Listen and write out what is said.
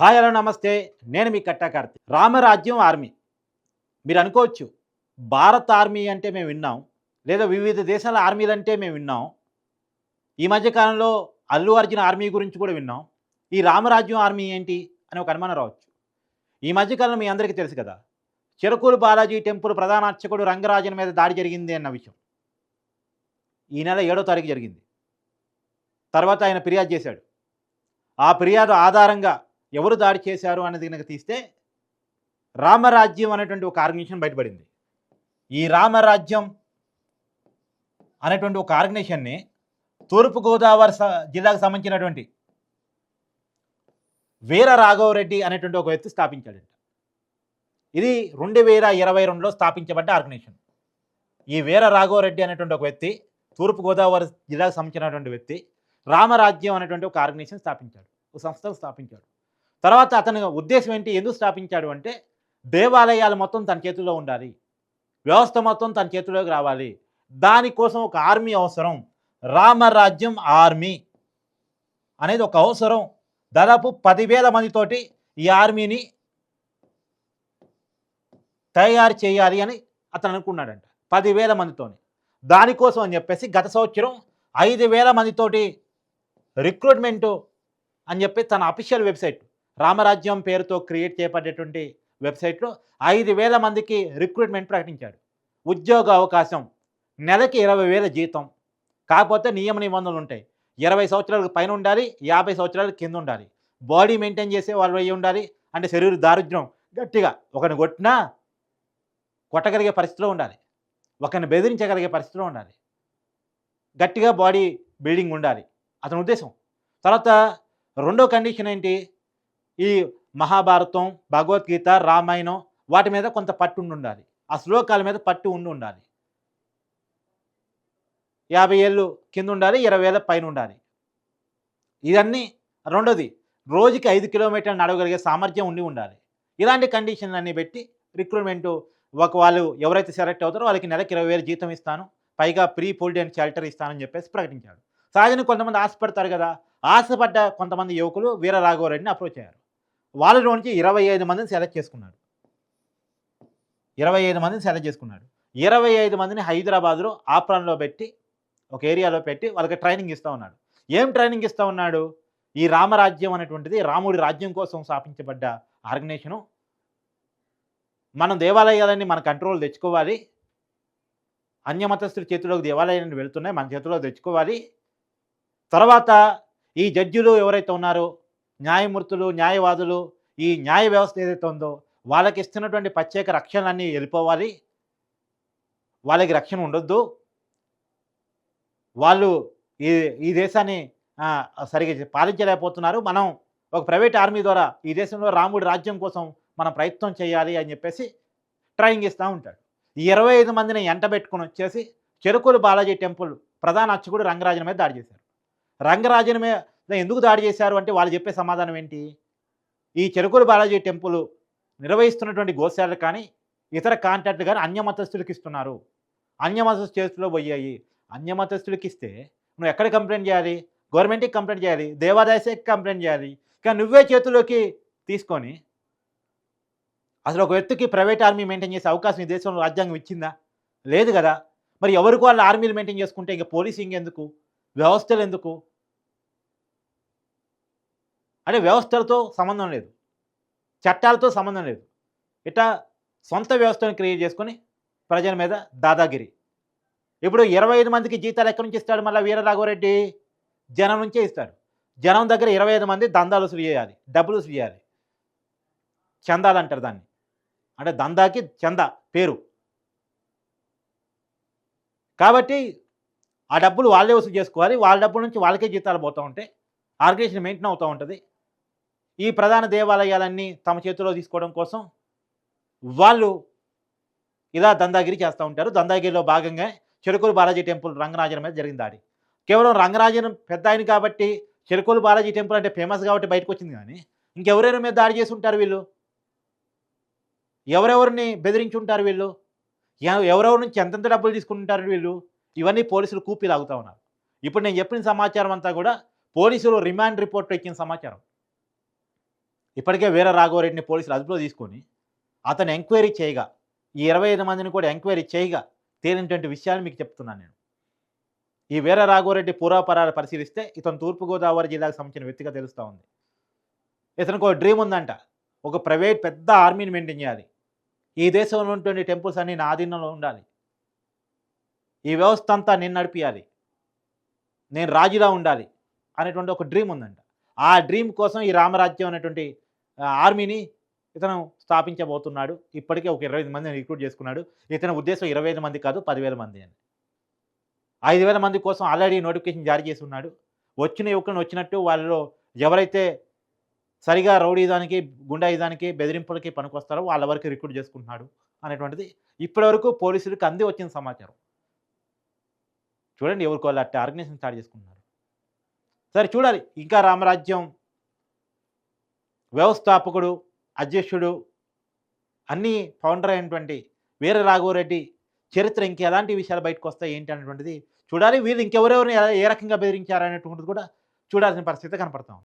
Hi hello నమస్తే. నేను మీ కట్టాకార్తి రామరాజ్యం army. మీరు అనుకోవచ్చు భారత్ ఆర్మీ అంటే మేము విన్నాం లేదా వివిధ దేశాల ఆర్మీలు అంటే మేము విన్నాం. ఈ మధ్యకాలంలో అల్లు అర్జున్ ఆర్మీ గురించి కూడా విన్నాం. ఈ రామరాజ్యం ఆర్మీ ఏంటి అని ఒక అనుమానం రావచ్చు. ఈ మధ్యకాలంలో మీ అందరికీ తెలుసు కదా చిరకూరు బాలాజీ టెంపుల్ ప్రధాన అర్చకుడు రంగరాజన్ మీద దాడి జరిగింది అన్న విషయం. ఈ నెల ఏడో తారీఖు జరిగింది. తర్వాత ఆయన ఫిర్యాదు చేశాడు. ఆ ఫిర్యాదు ఆధారంగా ఎవరు దాడి చేశారు అనేది కనుక తీస్తే రామరాజ్యం అనేటువంటి ఒక ఆర్గనైజేషన్ బయటపడింది. ఈ రామరాజ్యం అనేటువంటి ఒక ఆర్గనైజేషన్ని తూర్పుగోదావరి జిల్లాకు సంబంధించినటువంటి వీర రాఘవరెడ్డి అనేటువంటి ఒక వ్యక్తి స్థాపించాడంట. ఇది రెండు వేల ఇరవై రెండులో స్థాపించబడ్డ ఆర్గనైజేషన్. ఈ వీర రాఘవరెడ్డి అనేటువంటి ఒక వ్యక్తి తూర్పుగోదావరి జిల్లాకు సంబంధించినటువంటి వ్యక్తి రామరాజ్యం అనేటువంటి ఒక ఆర్గనైజేషన్ స్థాపించాడు. ఒక సంస్థను స్థాపించాడు. తర్వాత అతని ఉద్దేశం ఏంటి? ఎందుకు స్థాపించాడు అంటే దేవాలయాలు మొత్తం తన చేతిలో ఉండాలి. వ్యవస్థ మొత్తం తన చేతిలోకి రావాలి. దానికోసం ఒక ఆర్మీ అవసరం. రామరాజ్యం ఆర్మీ అనేది ఒక అవసరం. దాదాపు పదివేల మందితోటి ఈ ఆర్మీని తయారు చేయాలి అని అతను అనుకున్నాడంట. పదివేల మందితోని. దానికోసం అని చెప్పేసి గత సంవత్సరం ఐదు వేల మందితోటి రిక్రూట్మెంటు అని చెప్పి తన అఫీషియల్ వెబ్సైట్ రామరాజ్యం పేరుతో క్రియేట్ చేయబడేటువంటి వెబ్సైట్లో ఐదు వేల మందికి రిక్రూట్మెంట్ ప్రకటించాడు. ఉద్యోగ అవకాశం నెలకి ఇరవై వేల జీతం. కాకపోతే నియమ నిబంధనలు ఉంటాయి. ఇరవై సంవత్సరాలకు పైన ఉండాలి యాభై సంవత్సరాలకు కింద ఉండాలి. బాడీ మెయింటైన్ చేసే వాళ్ళు అయ్యి ఉండాలి అంటే శరీర దారిద్ర్యం గట్టిగా ఒకరిని కొట్టినా కొట్టగలిగే పరిస్థితిలో ఉండాలి. ఒకరిని బెదిరించగలిగే పరిస్థితిలో ఉండాలి. గట్టిగా బాడీ బిల్డింగ్ ఉండాలి. అతని ఉద్దేశం. తర్వాత రెండో కండిషన్ ఏంటి? ఈ మహాభారతం భగవద్గీత రామాయణం వాటి మీద కొంత పట్టు ఉండి ఉండాలి. ఆ శ్లోకాల మీద పట్టు ఉండి ఉండాలి. యాభై ఏళ్ళు కింద ఉండాలి ఇరవై ఏళ్ళ పైన ఉండాలి. ఇవన్నీ రెండోది రోజుకి ఐదు కిలోమీటర్లు నడవగలిగే సామర్థ్యం ఉండి ఉండాలి. ఇలాంటి కండిషన్లు అన్నీ పెట్టి రిక్రూట్మెంట్ ఒక వాళ్ళు ఎవరైతే సెలెక్ట్ అవుతారో వాళ్ళకి నెలకి ఇరవై వేలు జీతం ఇస్తాను పైగా ప్రీ పోల్డ్ అండ్ షెల్టర్ ఇస్తానని చెప్పేసి ప్రకటించాడు సహజంగా కొంతమంది ఆశపడతారు కదా ఆశపడ్డ కొంతమంది యువకులు వీర రాఘవరెడ్డిని అప్రోచ్ అయ్యారు. వాళ్ళలో నుంచి ఇరవై ఐదు మందిని సెలెక్ట్ చేసుకున్నాడు. ఇరవై ఐదు మందిని సెలెక్ట్ చేసుకున్నాడు. ఇరవై ఐదు మందిని హైదరాబాద్లో ఆప్రాన్లో పెట్టి ఒక ఏరియాలో పెట్టి వాళ్ళకి ట్రైనింగ్ ఇస్తూ ఉన్నాడు. ఏం ట్రైనింగ్ ఇస్తూ ఉన్నాడు? ఈ రామరాజ్యం అనేటువంటిది రాముడి రాజ్యం కోసం స్థాపించబడ్డ ఆర్గనైజేషను మనం దేవాలయాలన్నీ మన కంట్రోల్ తెచ్చుకోవాలి. అన్యమతస్థుల చేతిలోకి దేవాలయాలన్నీ వెళ్తున్నాయి మన చేతిలో తెచ్చుకోవాలి. తర్వాత ఈ జడ్జిలు ఎవరైతే ఉన్నారో న్యాయమూర్తులు న్యాయవాదులు ఈ న్యాయ వ్యవస్థ ఏదైతే ఉందో వాళ్ళకి ఇస్తున్నటువంటి ప్రత్యేక రక్షణలన్నీ వెళ్ళిపోవాలి. వాళ్ళకి రక్షణ ఉండొద్దు. వాళ్ళు ఈ ఈ దేశాన్ని సరిగ్గా పాలించలేకపోతున్నారు. మనం ఒక ప్రైవేట్ ఆర్మీ ద్వారా ఈ దేశంలో రాముడి రాజ్యం కోసం మనం ప్రయత్నం చేయాలి అని చెప్పేసి ట్రైనింగ్ ఇస్తూ ఉంటాడు. ఈ ఇరవై ఐదు మందిని ఎంట పెట్టుకుని వచ్చేసి చెరుకులు బాలాజీ టెంపుల్ ప్రధాన అర్చకుడు రంగరాజన్ మీద దాడి చేశారు. రంగరాజన్ మీద ఎందుకు దాడి చేశారు అంటే వాళ్ళు చెప్పే సమాధానం ఏంటి? ఈ చెరుకుల బాలాజీ టెంపుల్ నిర్వహిస్తున్నటువంటి గోశాలలు కానీ ఇతర కాంట్రాక్ట్లు కానీ అన్యమతస్థులకు ఇస్తున్నారు. అన్యమతస్థు చేతిలో పోయాయి. అన్యమతస్థులకు ఇస్తే నువ్వు ఎక్కడ కంప్లైంట్ చేయాలి? గవర్నమెంట్కి కంప్లైంట్ చేయాలి? దేవాదాయ శాఖకి కంప్లైంట్ చేయాలి? కానీ నువ్వే చేతిలోకి తీసుకొని అసలు ఒక వ్యక్తికి ప్రైవేట్ ఆర్మీ మెయింటైన్ చేసే అవకాశం ఈ దేశంలో రాజ్యాంగం ఇచ్చిందా? లేదు కదా. మరి ఎవరికి వాళ్ళు ఆర్మీలు మెయింటైన్ చేసుకుంటే ఇంకా పోలీసింగ్ ఎందుకు? వ్యవస్థలు ఎందుకు? అంటే వ్యవస్థలతో సంబంధం లేదు. చట్టాలతో సంబంధం లేదు. ఇట్లా సొంత వ్యవస్థను క్రియేట్ చేసుకొని ప్రజల మీద దాదాగిరి. ఇప్పుడు ఇరవై ఐదు మందికి జీతాలు ఎక్కడి నుంచి ఇస్తాడు మళ్ళీ వీరరాఘవరెడ్డి? జనం నుంచే ఇస్తాడు. జనం దగ్గర ఇరవై ఐదు మంది దందాలు చేయాలి డబ్బులు చేయాలి. చందాలు అంటారు దాన్ని. అంటే దందాకి చందా పేరు. కాబట్టి ఆ డబ్బులు వాళ్ళే వసూలు చేసుకోవాలి. వాళ్ళ డబ్బుల నుంచి వాళ్ళకే జీతాలు పోతూ ఉంటాయి ఆర్గనైజేషన్ మెయింటైన్ అవుతూ ఉంటుంది. ఈ ప్రధాన దేవాలయాలన్నీ తమ చేతిలో తీసుకోవడం కోసం వాళ్ళు ఇలా దందాగిరి చేస్తూ ఉంటారు. దందాగిరిలో భాగంగా చెరుకులు బాలాజీ టెంపుల్ రంగరాజన్ మీద జరిగిన దాడి. కేవలం రంగరాజన్ పెద్ద ఆయన కాబట్టి చెరుకులు బాలాజీ టెంపుల్ అంటే ఫేమస్ కాబట్టి బయటకు వచ్చింది కానీ ఇంకెవరెవరి మీద దాడి చేసి ఉంటారు వీళ్ళు? ఎవరెవరిని బెదిరించి ఉంటారు వీళ్ళు? ఎవరెవరి నుంచి ఎంతెంత డబ్బులు తీసుకుంటారు వీళ్ళు? ఇవన్నీ పోలీసులు కూపి లాగుతూ ఉన్నారు. ఇప్పుడు నేను చెప్పిన సమాచారం అంతా కూడా పోలీసులు రిమాండ్ రిపోర్ట్ ఇచ్చిన సమాచారం. ఇప్పటికే వీర రాఘవరెడ్డిని పోలీసులు అదుపులో తీసుకొని అతను ఎంక్వైరీ చేయగా ఈ ఇరవై ఐదు మందిని కూడా ఎంక్వైరీ చేయగా తేలినటువంటి విషయాలు మీకు చెప్తున్నాను నేను. ఈ వీర రాఘవరెడ్డి పూర్వపరాలు పరిశీలిస్తే ఇతను తూర్పుగోదావరి జిల్లాకు సంబంధించిన వ్యక్తిగా తెలుస్తూ ఉంది. ఇతనికి ఒక డ్రీమ్ ఉందంట. ఒక ప్రైవేట్ పెద్ద ఆర్మీని మెయింటైన్ చేయాలి. ఈ దేశంలో ఉన్నటువంటి టెంపుల్స్ అన్ని నా ఆధీనంలో ఉండాలి. ఈ వ్యవస్థ అంతా నేను నడిపియాలి. నేను రాజులా ఉండాలి అనేటువంటి ఒక డ్రీమ్ ఉందంట. ఆ డ్రీమ్ కోసం ఈ రామరాజ్యం అనేటువంటి ఆర్మీని ఇతను స్థాపించబోతున్నాడు. ఇప్పటికే ఒక ఇరవై మందిని రిక్రూట్ చేసుకున్నాడు. ఇతని ఉద్దేశం ఇరవై ఐదు మంది కాదు పదివేల మంది అని. ఐదు వేల మంది కోసం ఆల్రెడీ నోటిఫికేషన్ జారీ చేసి ఉన్నాడు. వచ్చిన యువకులను వచ్చినట్టు వాళ్ళలో ఎవరైతే సరిగా రౌడీదానికి గుండాయిదానికి బెదిరింపులకి పనికొస్తారో వాళ్ళ వరకు రిక్రూట్ చేసుకుంటున్నాడు అనేటువంటిది ఇప్పటివరకు పోలీసులకు అంది వచ్చిన సమాచారం. చూడండి ఎవరికి వాళ్ళు అట్టే ఆర్గనైజేషన్ స్టార్ట్ చేసుకుంటున్నారు. సరే చూడాలి. ఇంకా రామరాజ్యం వ్యవస్థాపకుడు అధ్యక్షుడు అన్నీ ఫౌండర్ అయినటువంటి వీర రాఘవరెడ్డి చరిత్ర ఇంకా ఎలాంటి విషయాలు బయటకు వస్తాయి ఏంటి అనేటువంటిది చూడాలి. వీళ్ళు ఇంకెవరెవరిని ఎలా- ఏ రకంగా బెదిరించారనేటువంటిది కూడా చూడాల్సిన పరిస్థితి కనపడతాం